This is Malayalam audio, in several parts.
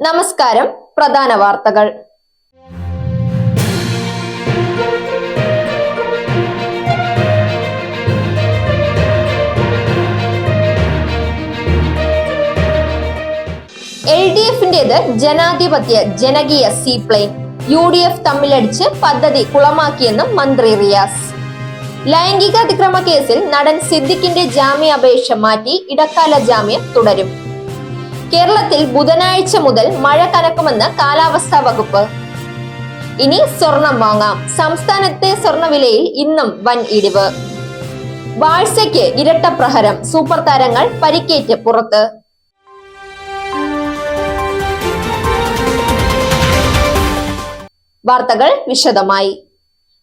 നമസ്കാരം. പ്രധാന വാർത്തകൾ. എൽ ഡി എഫിന്റേത് ജനാധിപത്യ ജനകീയ സീപ്ലെയിൻ. യു ഡി എഫ് തമ്മിലടിച്ച് പദ്ധതി കുളമാക്കിയെന്നും മന്ത്രി റിയാസ്. ലൈംഗിക അതിക്രമ കേസിൽ നടൻ സിദ്ദിഖിന്റെ ജാമ്യാപേക്ഷ മാറ്റി ഇടക്കാല ജാമ്യം തുടരും. കേരളത്തിൽ ബുധനാഴ്ച മുതൽ മഴ കനക്കുമെന്ന് കാലാവസ്ഥാ വകുപ്പ്. ഇനി സ്വർണം വാങ്ങാം. സംസ്ഥാനത്തെ സ്വർണവിലയിൽ ഇന്നും വൻ ഇടിവ്. വാഴ്ചയ്ക്ക് ഇരട്ട പ്രഹരം. സൂപ്പർ താരങ്ങൾ പരിക്കേറ്റ് പുറത്ത്. വാർത്തകൾ വിശദമായി.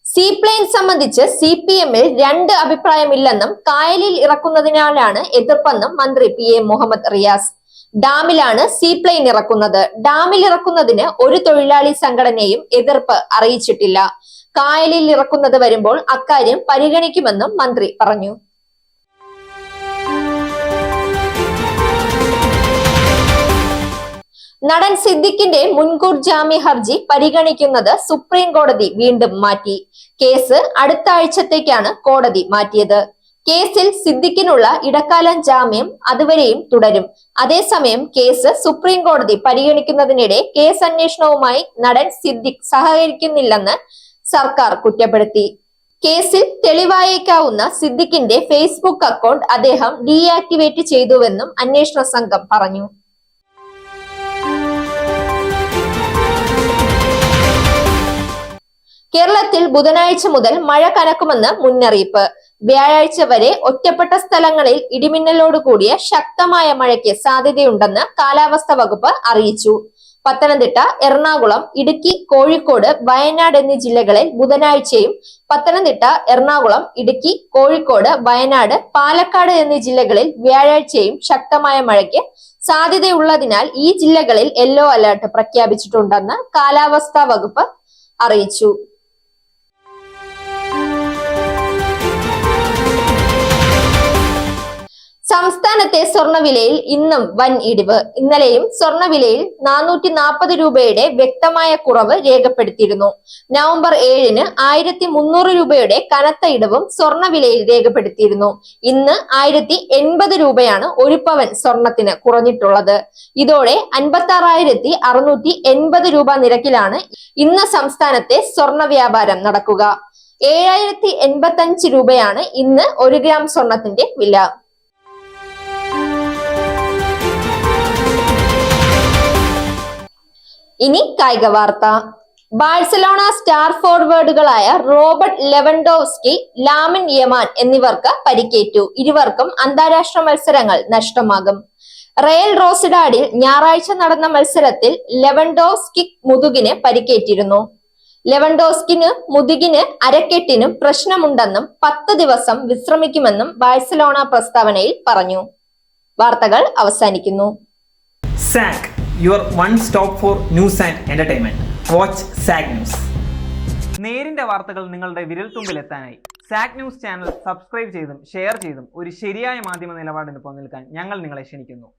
സീപ്ലെയിൻ സംബന്ധിച്ച് സി പി എമ്മിൽ രണ്ട് അഭിപ്രായമില്ലെന്നും കായലിൽ ഇറക്കുന്നതിനാലാണ് എതിർപ്പെന്നും മന്ത്രി പി എ മുഹമ്മദ് റിയാസ്. ഡാമിലാണ് സീപ്ലെയിൻ ഇറക്കുന്നത്. ഡാമിൽ ഇറക്കുന്നതിന് ഒരു തൊഴിലാളി സംഘടനയും എതിർപ്പ് അറിയിച്ചിട്ടില്ല. കായലിൽ ഇറക്കുന്നത് വരുമ്പോൾ അക്കാര്യം പരിഗണിക്കുമെന്നും മന്ത്രി പറഞ്ഞു. നടൻ സിദ്ദിഖിന്റെ മുൻകൂർ ജാമ്യ ഹർജി പരിഗണിക്കുന്നത് സുപ്രീം കോടതി വീണ്ടും മാറ്റി. കേസ് അടുത്ത ആഴ്ചത്തേക്കാണ് കോടതി മാറ്റിയത്. കേസിൽ സിദ്ദിഖിനുള്ള ഇടക്കാലം ജാമ്യം അതുവരെയും തുടരും. അതേസമയം കേസ് സുപ്രീം കോടതി പരിഗണിക്കുന്നതിനിടെ കേസ് അന്വേഷണവുമായി നടൻ സിദ്ദിഖ് സഹകരിക്കുന്നില്ലെന്ന് സർക്കാർ കുറ്റപ്പെടുത്തി. കേസിൽ തെളിവായേക്കാവുന്ന സിദ്ദിഖിന്റെ ഫേസ്ബുക്ക് അക്കൗണ്ട് അദ്ദേഹം ഡീആക്ടിവേറ്റ് ചെയ്തുവെന്നും അന്വേഷണ സംഘം പറഞ്ഞു. കേരളത്തിൽ ബുധനാഴ്ച മുതൽ മഴ കനക്കുമെന്ന് മുന്നറിയിപ്പ്. വ്യാഴാഴ്ച വരെ ഒറ്റപ്പെട്ട സ്ഥലങ്ങളിൽ ഇടിമിന്നലോട് കൂടിയ ശക്തമായ മഴയ്ക്ക് സാധ്യതയുണ്ടെന്ന് കാലാവസ്ഥാ വകുപ്പ് അറിയിച്ചു. പത്തനംതിട്ട എറണാകുളം ഇടുക്കി കോഴിക്കോട് വയനാട് എന്നീ ജില്ലകളിൽ ബുധനാഴ്ചയും പത്തനംതിട്ട എറണാകുളം ഇടുക്കി കോഴിക്കോട് വയനാട് പാലക്കാട് എന്നീ ജില്ലകളിൽ വ്യാഴാഴ്ചയും ശക്തമായ മഴയ്ക്ക് സാധ്യതയുള്ളതിനാൽ ഈ ജില്ലകളിൽ യെല്ലോ അലർട്ട് പ്രഖ്യാപിച്ചിട്ടുണ്ടെന്ന് കാലാവസ്ഥാ വകുപ്പ് അറിയിച്ചു. സംസ്ഥാനത്തെ സ്വർണവിലയിൽ ഇന്നും വൻ ഇടിവ്. ഇന്നലെയും സ്വർണവിലയിൽ നാനൂറ്റി നാൽപ്പത് രൂപയുടെ വ്യക്തമായ കുറവ് രേഖപ്പെടുത്തിയിരുന്നു. നവംബർ ഏഴിന് ആയിരത്തി മുന്നൂറ് രൂപയുടെ കനത്ത ഇടിവും സ്വർണവിലയിൽ രേഖപ്പെടുത്തിയിരുന്നു. ഇന്ന് ആയിരത്തി എൺപത് രൂപയാണ് ഒരു പവൻ സ്വർണത്തിന് കുറഞ്ഞിട്ടുള്ളത്. ഇതോടെ അൻപത്തി ആറായിരത്തി അറുന്നൂറ്റി എൺപത് രൂപ നിരക്കിലാണ് ഇന്ന് സംസ്ഥാനത്തെ സ്വർണ വ്യാപാരം നടക്കുക. ഏഴായിരത്തി എൺപത്തി അഞ്ച് രൂപയാണ് ഇന്ന് ഒരു ഗ്രാം സ്വർണത്തിന്റെ വില. ഇനി കായിക വാർത്ത. ബാഴ്സലോണ സ്റ്റാർ ഫോർവേഡുകളായ റോബർട്ട് ലെവൻഡോവ്സ്കി ലാമിൻ യമാൻ എന്നിവർക്ക് പരിക്കേറ്റു. ഇരുവർക്കും അന്താരാഷ്ട്ര മത്സരങ്ങൾ നഷ്ടമാകും. റയൽ റോസിഡാഡിൽ ഞായറാഴ്ച നടന്ന മത്സരത്തിൽ ലെവൻഡോവ്സ്കി മുതുകിന് പരിക്കേറ്റിരുന്നു. ലെവൻഡോസ്കിന് മുതുകിന് അരക്കെട്ടിനും പ്രശ്നമുണ്ടെന്നും പത്ത് ദിവസം വിശ്രമിക്കുമെന്നും ബാഴ്സലോണ പ്രസ്താവനയിൽ പറഞ്ഞു. വാർത്തകൾ അവസാനിക്കുന്നു. Zak your one stop for news and entertainment watch Zak news നേരിന്റെ വാർത്തകൾ നിങ്ങളുടെ വിരൽത്തുമ്പിൽ എത്താനായി സാക് ന്യൂസ് ചാനൽ സബ്സ്ക്രൈബ് ചെയ്തും ഷെയർ ചെയ്തും ഒരു ശരിയായ മാധ്യമ നിലപാടിന് നിൽക്കാൻ ഞങ്ങൾ നിങ്ങളെ ക്ഷണിക്കുന്നു.